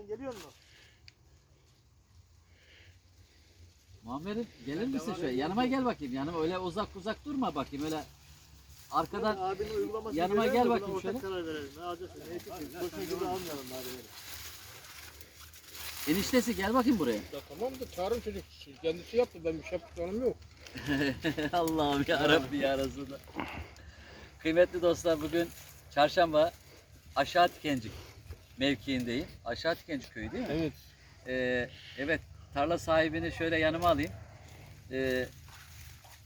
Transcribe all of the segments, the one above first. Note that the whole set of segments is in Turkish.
sen geliyor musun? Muammer'im gelir misin devam şöyle? edeyim. Yanıma gel bakayım. Yanıma öyle uzak uzak durma bakayım öyle. Arkadan abinin uygulamasını yanıma gel bakayım şöyle. karar verelim. Ne alacaksın? Ne için? Boşuna gibi almayalım abi. eniştesi gel bakayım buraya. Ya tamam da çağırın çocuk. Kendisi yaptı. Ben bir şey yapacağım yok. Allah'ım ya Rabbi ya Resulallah. Kıymetli dostlar bugün çarşamba Aşağı Tikencik mevkiindeyim. Aşağı Tikencik köyü değil mi? Evet. Ee, evet tarla sahibini şöyle yanıma alayım. Ee,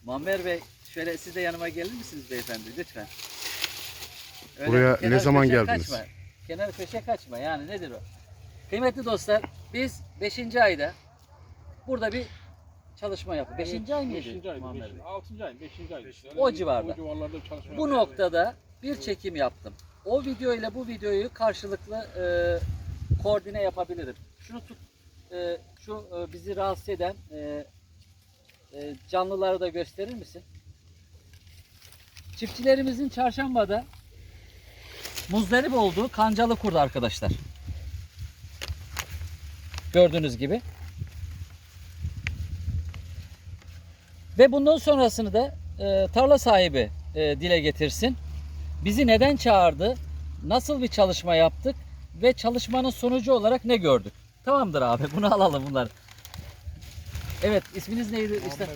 Muammer Bey şöyle siz de yanıma gelir misiniz beyefendi lütfen? Öyle Buraya kenar ne zaman köşe geldiniz? Kaçma. Kenar köşe kaçma yani nedir o? Kıymetli dostlar biz 5. ayda burada bir çalışma yaptık. 5. ay mıydı? Beşinci. Muammer Bey? Beşinci, altıncı ay. Beşinci ay. O civarda. O civarlarda çalışma Bu yaptık. noktada bir çekim yaptım. O video ile bu videoyu karşılıklı e, koordine yapabilirim. Şunu tut, e, şu e, bizi rahatsız eden e, e, canlıları da gösterir misin? Çiftçilerimizin çarşambada muzdarip olduğu kancalı kurdu arkadaşlar. Gördüğünüz gibi. Ve bundan sonrasını da e, tarla sahibi e, dile getirsin. Bizi neden çağırdı? Nasıl bir çalışma yaptık? Ve çalışmanın sonucu olarak ne gördük? Tamamdır abi bunu alalım bunlar. Evet isminiz neydi? İşte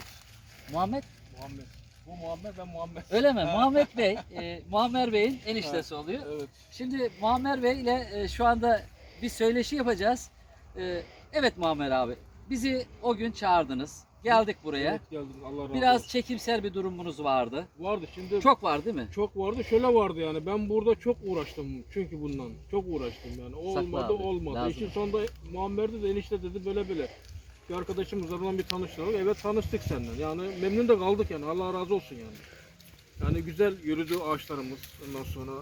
Muhammed. Muhammed. Muhammed. Bu Muhammed ben Muhammed. Öyle mi? Muhammed Bey, e, Muammer Bey'in eniştesi oluyor. Evet. Şimdi Muammer Bey ile e, şu anda bir söyleşi yapacağız. E, evet Muammer abi, bizi o gün çağırdınız. Geldik buraya. Evet geldin. Allah razı Biraz olsun. çekimsel bir durumunuz vardı. Vardı şimdi. Çok. Var değil mi? Çok vardı. Şöyle vardı yani. Ben burada çok uğraştım. Çünkü bundan. Çok uğraştım yani. O Sakla olmadı abi, olmadı. lazım. İşin sonunda Muammer'de de enişte dedi böyle böyle. Bir arkadaşımızla buradan bir tanıştıralım. Evet tanıştık senden. Yani memnun da kaldık yani. Allah razı olsun yani. Yani güzel yürüdü ağaçlarımız ondan sonra.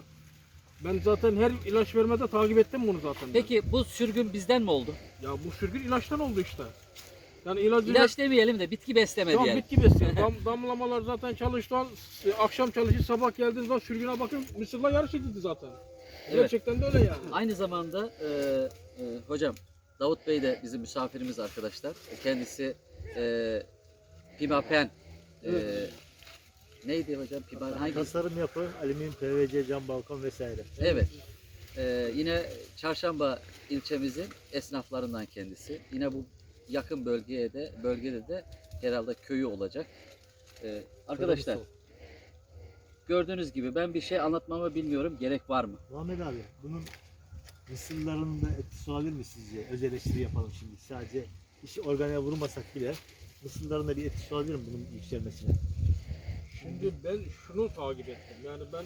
Ben zaten her ilaç vermede takip ettim bunu zaten. ben. Peki bu sürgün bizden mi oldu? Ya bu sürgün ilaçtan oldu işte. Yani ilacı İlaç demeyelim de bitki besleme Tamam diyelim. bitki besliyor. Dam, damlamalar zaten çalıştı. E, Akşam çalışır, sabah geldiğiniz zaman sürgüne bakın Mısır'la yarış edildi zaten. Evet. Gerçekten de öyle yani. Aynı zamanda e, e, hocam Davut Bey de bizim misafirimiz arkadaşlar. Kendisi e, Pimapen e, Evet. neydi hocam? Pimapen hangi? Tasarım yapı, alüminyum, PVC, cam, balkon vesaire. Evet. E, yine Çarşamba ilçemizin esnaflarından kendisi. Yine bu yakın bölgeye de bölgede de herhalde köyü olacak. E, arkadaşlar gördüğünüz gibi ben bir şey anlatmamı bilmiyorum. Gerek var mı? Muhammed abi bunun Mısırların da etkisi olabilir mi sizce? Öz eleştiri yapalım şimdi. Sadece işi organize vurmasak bile Mısırların da bir etkisi olabilir mi bunun yükselmesine? Şimdi ben şunu takip ettim. Yani ben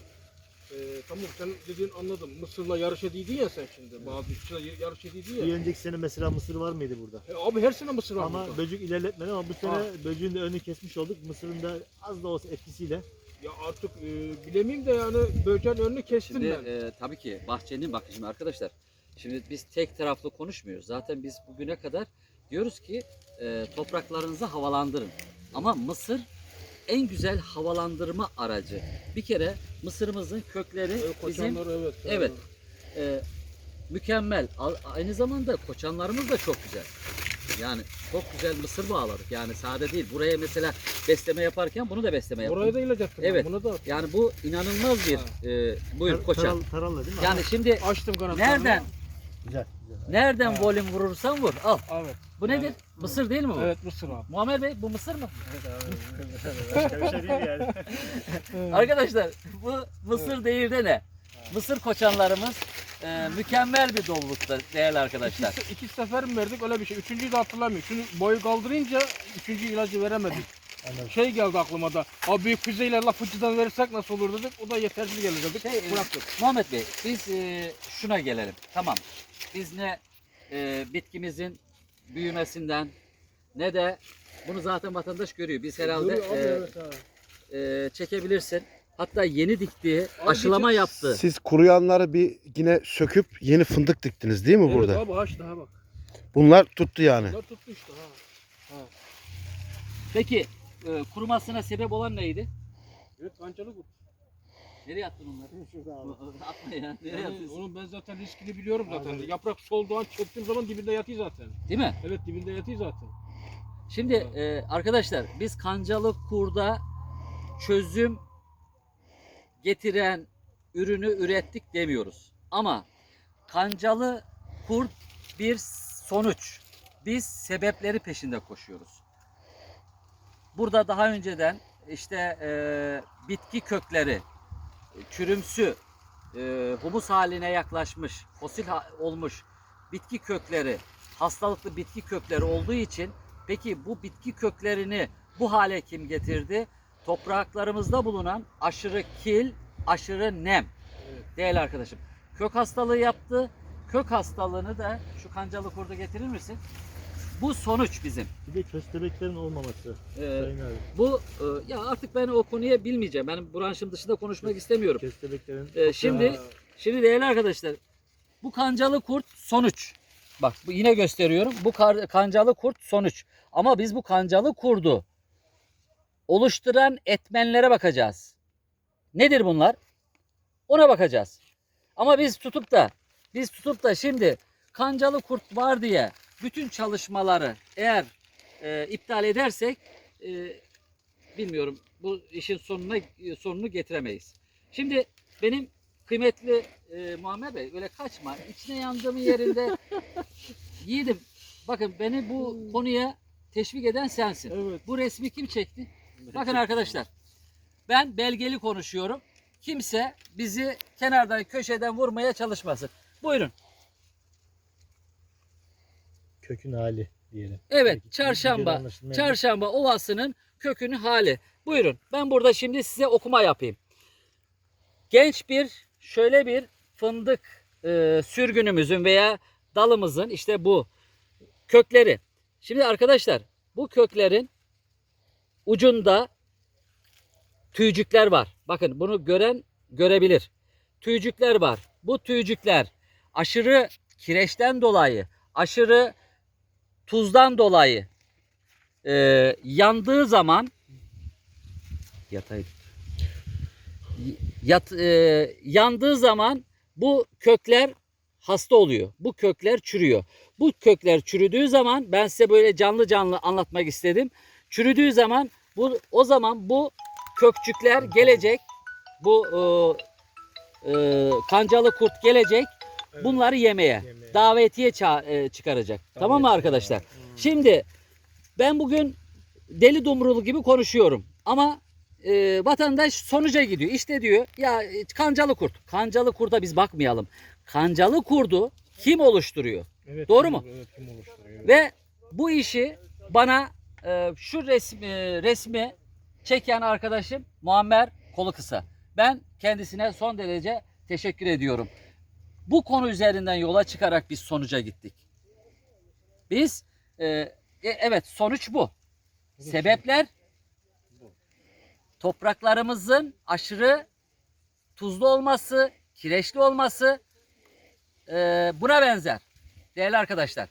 e, tamam sen dediğin anladım. Mısır'la yarış ediydin ya sen şimdi. Bazı işçiler yarış ediydin Bir ya. önceki sene mesela Mısır var mıydı burada? E, abi her sene Mısır var Ama burada. böcek ilerletmedi ama bu sene Ha. böceğin de önünü kesmiş olduk. Mısırın da az da olsa etkisiyle Ya artık e, bilemeyeyim de yani böceğin önünü kestim Şimdi ben. e, tabii ki bahçenin bakın şimdi arkadaşlar. Şimdi biz tek taraflı konuşmuyoruz. Zaten biz bugüne kadar diyoruz ki e, topraklarınızı havalandırın. Ama mısır en güzel havalandırma aracı. Bir kere mısırımızın kökleri bizim evet. evet e, mükemmel. Aynı zamanda koçanlarımız da çok güzel. Yani çok güzel mısır bağladık. Yani sade değil. Buraya mesela besleme yaparken bunu da besleme yaptık. Oraya da ilaç attım. Evet. Buna da Yani bu inanılmaz bir e, buyur tar- koçan. taral, taralla değil mi? Yani şimdi açtım kanatlarını. nereden güzel. Nereden volüm vurursan vur. Al. Evet. Bu nedir? Mısır değil mi bu? Evet Mısır abi. Muammer Bey bu mısır mı? Başka bir şey değil yani. Arkadaşlar bu mısır değil de ne? Mısır koçanlarımız e, mükemmel bir dolulukta değerli arkadaşlar. İki, iki sefer mi verdik öyle bir şey. Üçüncüyü de hatırlamıyorum. Şunu boyu kaldırınca üçüncü ilacı veremedik. Anladım. Şey geldi aklıma da. Abi büyük füzeyle lafıcıdan verirsek nasıl olur dedik. O da yetersiz gelir dedik. Şey, e, Bıraktık. Muhammed Bey biz e, şuna gelelim. Tamam. Biz ne e, bitkimizin büyümesinden ne de bunu zaten vatandaş görüyor. Biz herhalde Görüyor abi, e, evet e, çekebilirsin. Hatta yeni diktiği, aşılama yaptı. Siz kuruyanları bir yine söküp yeni fındık diktiniz değil mi Evet burada? abi haç daha bak. Bunlar tuttu yani. Bunlar tuttu işte ha. Peki e, kurumasına sebep olan neydi? Evet kancalı kurt. Nereye attın onları? Şurada abi. Atma ya. Nereye Yani atıyorsun? onu ben zaten riskini biliyorum zaten. Abi. Yaprak solduğu an çektiğim zaman dibinde yatıyor zaten. Değil mi? Evet dibinde yatıyor zaten. Şimdi e, arkadaşlar biz kancalı kurda çözüm getiren ürünü ürettik demiyoruz. Ama kancalı kurt bir sonuç. Biz sebepleri peşinde koşuyoruz. Burada daha önceden işte e, bitki kökleri çürümsü, e, humus haline yaklaşmış, fosil ha- olmuş bitki kökleri, hastalıklı bitki kökleri olduğu için peki bu bitki köklerini bu hale kim getirdi? Topraklarımızda bulunan aşırı kil, aşırı nem. Evet. Değerli arkadaşım. Kök hastalığı yaptı. Kök hastalığını da şu kancalı kurdu getirir misin? Bu sonuç bizim. Bir de köstebeklerin olmaması. Ee, Sayın abi. bu e, ya artık ben o konuya bilmeyeceğim. Benim branşım dışında konuşmak istemiyorum. Köstebeklerin Ee, şimdi şimdi değerli arkadaşlar bu kancalı kurt sonuç. Bak bu yine gösteriyorum. Bu kar- kancalı kurt sonuç. Ama biz bu kancalı kurdu oluşturan etmenlere bakacağız. Nedir bunlar? Ona bakacağız. Ama biz tutup da biz tutup da şimdi kancalı kurt var diye bütün çalışmaları eğer e, iptal edersek e, bilmiyorum bu işin sonuna sonunu getiremeyiz. Şimdi benim kıymetli e, Muammer Bey öyle kaçma. İçine yandığımın yerinde yiğidim. Bakın beni bu konuya teşvik eden sensin. Evet. Bu resmi kim çekti? Bakın arkadaşlar. Ben belgeli konuşuyorum. Kimse bizi kenardan köşeden vurmaya çalışmasın. Buyurun. Kökün hali diyelim. Evet, Belki çarşamba. videoda anlaşılmayan- Çarşamba Ovası'nın kökünü hali. Buyurun. Ben burada şimdi size okuma yapayım. Genç bir şöyle bir fındık e, sürgünümüzün veya dalımızın işte bu kökleri. Şimdi arkadaşlar bu köklerin ucunda tüycükler var. Bakın bunu gören görebilir. Tüycükler var. Bu tüycükler aşırı kireçten dolayı, aşırı tuzdan dolayı e, yandığı zaman yatay yat, e, yandığı zaman bu kökler hasta oluyor. Bu kökler çürüyor. Bu kökler çürüdüğü zaman ben size böyle canlı canlı anlatmak istedim. Çürüdüğü zaman bu o zaman bu kökçükler gelecek. Bu e, e, kancalı kurt gelecek. Evet. Bunları yemeye, Yemeye. davetiye e, çıkaracak. Tamam mı Davetiye. arkadaşlar? Şimdi ben bugün deli dumrulu gibi konuşuyorum ama e, vatandaş sonuca gidiyor. İşte diyor ya e, kancalı kurt. Kancalı kurda biz bakmayalım. Kancalı kurdu kim oluşturuyor? Evet, Doğru kim- mu? Evet kim oluşturuyor? Evet. Ve bu işi bana e, şu resmi, resmi çeken arkadaşım Muammer Kolu Kısa. Ben kendisine son derece teşekkür ediyorum. Bu konu üzerinden yola çıkarak biz sonuca gittik. Biz e, e, evet sonuç bu. Sebepler topraklarımızın aşırı tuzlu olması, kireçli olması e, buna benzer. Değerli arkadaşlar.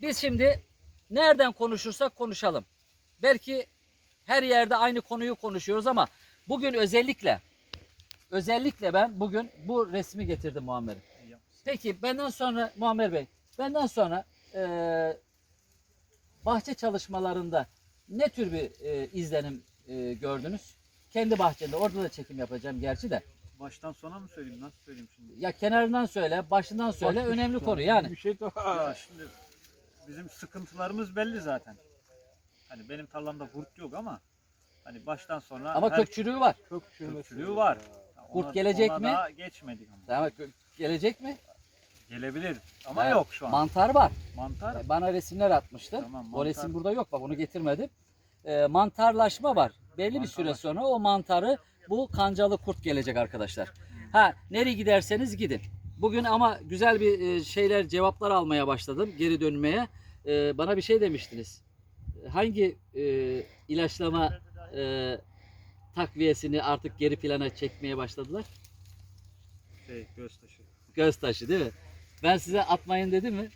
Biz şimdi nereden konuşursak konuşalım. Belki her yerde aynı konuyu konuşuyoruz ama bugün özellikle özellikle ben bugün bu resmi getirdim Muammer'e. Peki benden sonra Muammer Bey, benden sonra eee, bahçe çalışmalarında ne tür bir eee, izlenim eee, gördünüz? Kendi bahçende, orada da çekim yapacağım gerçi de. Baştan sona mı söyleyeyim? Nasıl söyleyeyim şimdi? Ya kenarından söyle, başından söyle, Bak, önemli konu an yani. Bir şey daha. Şimdi bizim sıkıntılarımız belli zaten. Hani benim tarlamda kurt yok ama hani baştan sona Ama her kök çürüğü var. Kök çürümesi. kökçülüğü var. Kurt gelecek ona mi? Daha geçmedik ama. Ama kö- gelecek mi? Gelebilir ama Evet. yok şu an. Mantar var. Mantar Bana resimler atmıştın. Tamam, O mantar. resim burada yok bak onu getirmedim. Ee, mantarlaşma var. Belli bir süre Mantarlaşma. sonra o mantarı bu kancalı kurt gelecek arkadaşlar. Ha nereye giderseniz gidin. Bugün ama güzel bir e, şeyler cevaplar almaya başladım geri dönmeye. Ee, bana bir şey demiştiniz. Hangi e, ilaçlama e, takviyesini artık geri plana çekmeye başladılar? şey göz taşı. Göz taşı değil mi? Ben size atmayın dedim mi?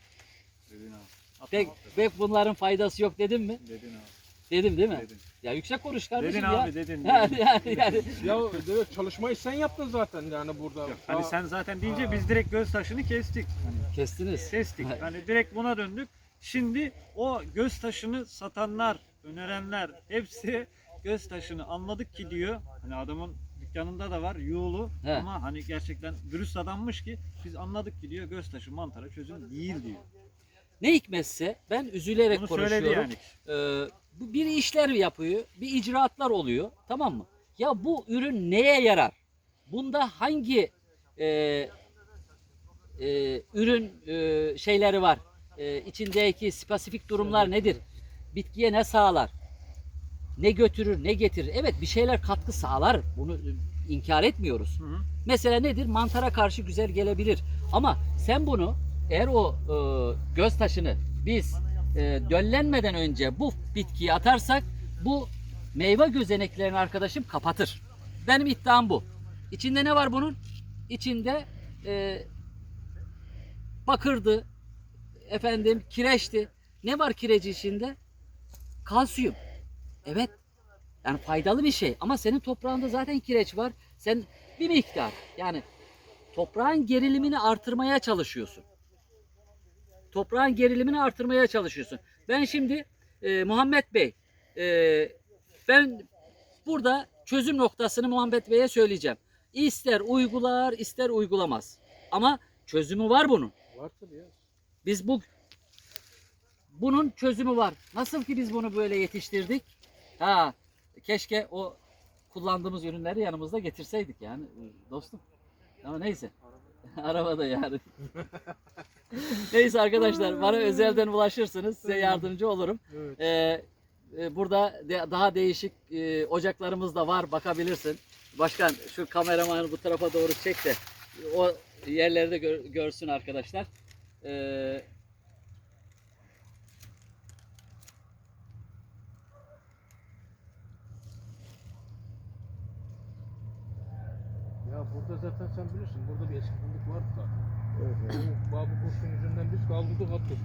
Dedin abi. Pek, pek bunların faydası yok dedim mi? dedin abi. Dedim değil mi? Dedin. Ya yüksek konuş kardeşim Dedin ya. abi dedin. Yani, dedin. yani, yani. Ya evet çalışmayı sen yaptın zaten yani burada. Hani Aa, sen zaten deyince biz direkt göz taşını kestik. Hani Kestiniz. kestik. Hani direkt buna döndük. Şimdi o göz taşını satanlar, önerenler hepsi göz taşını anladık ki diyor. Hani adamın dükkanında da var yuğulu He. ama hani gerçekten dürüst adammış ki biz anladık ki diyor göz taşı mantara çözüm değil diyor. Ne hikmetse ben üzülerek Bunu konuşuyorum. yani. Ee, bu bir işler yapıyor, bir icraatlar oluyor, tamam mı? Ya bu ürün neye yarar? Bunda hangi e, e, ürün e, şeyleri var? E, içindeki spesifik durumlar nedir? Bitkiye ne sağlar? Ne götürür, ne getirir? Evet bir şeyler katkı sağlar. Bunu e, inkar etmiyoruz. Hı hı. Mesela nedir? Mantara karşı güzel gelebilir. Ama sen bunu eğer o e, göz taşını biz e, döllenmeden önce bu bitkiyi atarsak bu meyve gözeneklerini arkadaşım kapatır. Benim iddiam bu. İçinde ne var bunun? İçinde e, bakırdı, efendim kireçti. Ne var kireci içinde? Kalsiyum. Evet. Yani faydalı bir şey. Ama senin toprağında zaten kireç var. Sen bir miktar yani toprağın gerilimini artırmaya çalışıyorsun. Toprağın gerilimini artırmaya çalışıyorsun. Ben şimdi e, Muhammed Bey e, ben burada çözüm noktasını Muhammed Bey'e söyleyeceğim. İster uygular ister uygulamaz. Ama çözümü var bunun. Var tabii ya. Biz bu bunun çözümü var. Nasıl ki biz bunu böyle yetiştirdik? Ha, keşke o kullandığımız ürünleri yanımızda getirseydik yani dostum. Ama neyse. Arabada yani. neyse arkadaşlar bana özelden ulaşırsınız. Size yardımcı olurum. Evet. Ee, e, burada de- daha değişik e, ocaklarımız da var. Bakabilirsin. Başkan şu kameramanı bu tarafa doğru çek de o yerleri de gör- görsün arkadaşlar. Ee, Ya burada zaten sen bilirsin burada bir eski fındık vardı zaten. Evet. Bu Babu Kurşun yüzünden biz kaldırdık attık.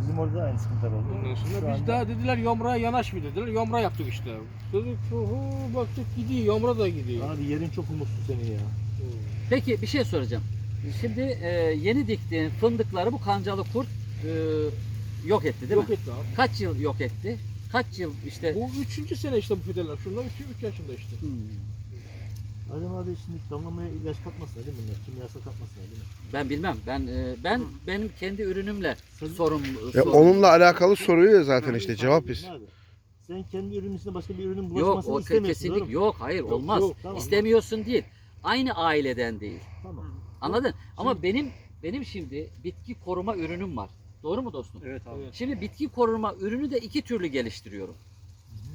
Bizim orada da aynı sıkıntılar oldu. Ondan Şu sonra biz anda- daha dediler yomraya yanaşmıyor dediler. Yomra yaptık işte. Dedik hu baktık gidiyor yomra da gidiyor. Abi yerin çok umutsuz senin ya. peki bir şey soracağım. Şimdi e, yeni diktiğin fındıkları bu kancalı kurt e, yok etti değil Yok mi? etti abi. Kaç yıl yok etti? Kaç yıl işte? Bu üçüncü sene işte bu fideler. Şunlar 3 yaşında işte. Hmm. Adem abi şimdi damlamaya ilaç katmasın değil mi bunlar? Kimyasal katmasın değil mi? Ben bilmem. Ben e, ben benim kendi ürünümle sorum. Ya sorum- onunla alakalı soruyor ya zaten işte cevap biz. Abi, Sen kendi ürünün üstüne başka bir ürünün Yok bulaşmasını o istemiyorsun. kesinlik doğru mu? yok hayır Yok, olmaz. yok, tamam. İstemiyorsun değil. Aynı aileden değil. Tamam. Anladın? Ama benim benim şimdi bitki koruma ürünüm var. Doğru mu dostum? Evet abi. Şimdi bitki koruma ürünü de iki türlü geliştiriyorum.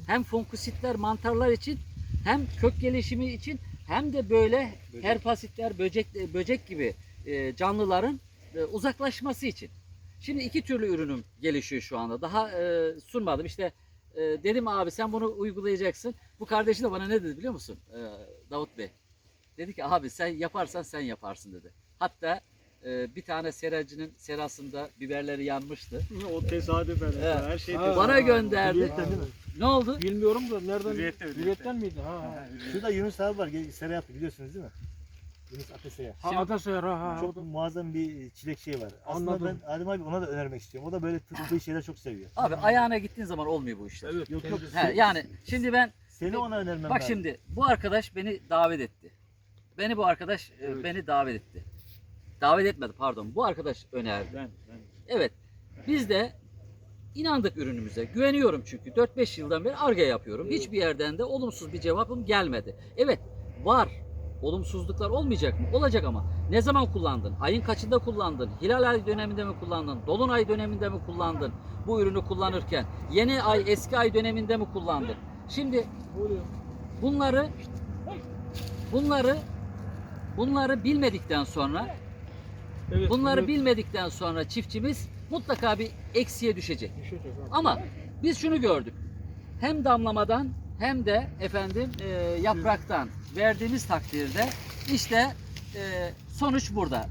Hem fungusitler, mantarlar için hem kök gelişimi için hem de böyle Böcek. herpasitler, böcek böcek gibi e, canlıların e, uzaklaşması için. Şimdi iki türlü ürünüm gelişiyor şu anda. Daha e, sunmadım. İşte e, dedim abi sen bunu uygulayacaksın. Bu kardeşi de bana ne dedi biliyor musun? E, Davut Bey. Dedi ki abi sen yaparsan sen yaparsın dedi. Hatta e, bir tane seracının serasında biberleri yanmıştı. O tesadüfen. Evet. Her şey Ha. tesadüf. Bana gönderdi. Mi? Ne oldu? Bilmiyorum da nereden? Hürriyette, hürriyette. Hürriyetten miydi? Ha. ha. Şurada Yunus abi var. Sera yaptı biliyorsunuz değil mi? Yunus Ateşe'ye. Ha Atasayar ha ha. Çok muazzam bir çilek şeyi var. Aslında Anladım. ben Adem abi ona da önermek istiyorum. O da böyle tıbbi şeyler çok seviyor. Abi ayağına gittiğin zaman olmuyor bu işler. Evet. Yok yok. He, yani şimdi ben Seni ona önermem bak lazım. şimdi bu arkadaş beni davet etti. Beni bu arkadaş e, Evet. beni davet etti. Davet etmedi pardon. Bu arkadaş önerdi. Ben, ben. Evet. Biz de inandık ürünümüze. Güveniyorum çünkü. 4-5 yıldan beri arge yapıyorum. Hiçbir yerden de olumsuz bir cevabım gelmedi. Evet var. Olumsuzluklar olmayacak mı? Olacak ama. Ne zaman kullandın? Ayın kaçında kullandın? Hilal ay döneminde mi kullandın? Dolunay döneminde mi kullandın? Bu ürünü kullanırken. Yeni ay, eski ay döneminde mi kullandın? Şimdi bunları bunları bunları bilmedikten sonra Evet. bunları evet. bilmedikten sonra çiftçimiz mutlaka bir eksiye düşecek. Düşecek abi. Ama biz şunu gördük. Hem damlamadan hem de efendim e, yapraktan verdiğimiz takdirde işte e, sonuç burada.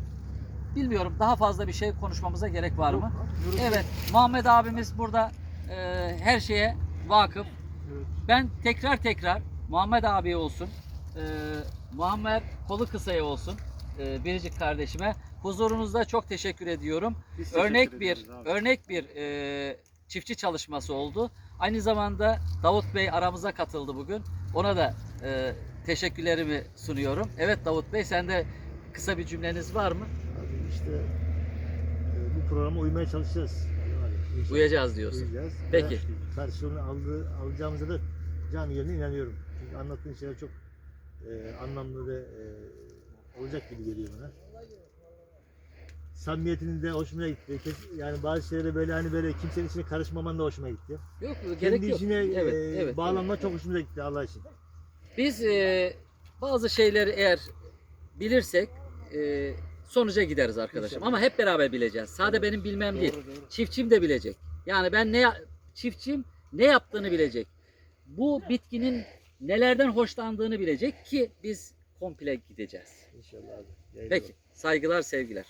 Bilmiyorum daha fazla bir şey konuşmamıza gerek var mı? Yürü. Evet Muhammed abimiz burada e, her şeye vakıf. Evet. Ben tekrar tekrar Muhammed abi olsun, e, Muammer kolu kısaya olsun, e, biricik kardeşime huzurunuzda çok teşekkür ediyorum. Biz teşekkür Örnek bir abi. örnek bir e, çiftçi çalışması oldu. Aynı zamanda Davut Bey aramıza katıldı bugün. Ona da e, teşekkürlerimi sunuyorum. Evet Davut Bey sende kısa bir cümleniz var mı? Abi işte e, bu programa uymaya çalışacağız. İnşallah Uyacağız diyorsun. Uyacağız. Peki. Ve Karşılığını aldığı, alacağımıza da canı yerine inanıyorum. Çünkü anlattığın şeyler çok e, anlamlı ve e, olacak gibi geliyor bana. Samimiyetinin de hoşuma gitti. Kes- Yani bazı şeylere böyle hani böyle kimsenin içine karışmaman da hoşuma gitti. Yok gerek Kendi yok. işine Evet, e, evet, bağlanma çok hoşuma gitti Allah için. Biz e, bazı şeyleri eğer bilirsek e, sonuca gideriz arkadaşım. İnşallah. Ama hep beraber bileceğiz. Sadece benim bilmem değil. Doğru, doğru. Çiftçim de bilecek. Yani ben ne ya- çiftçim ne yaptığını bilecek. Bu bitkinin nelerden hoşlandığını bilecek ki biz komple gideceğiz. İnşallah abi. Peki. Saygılar, sevgiler.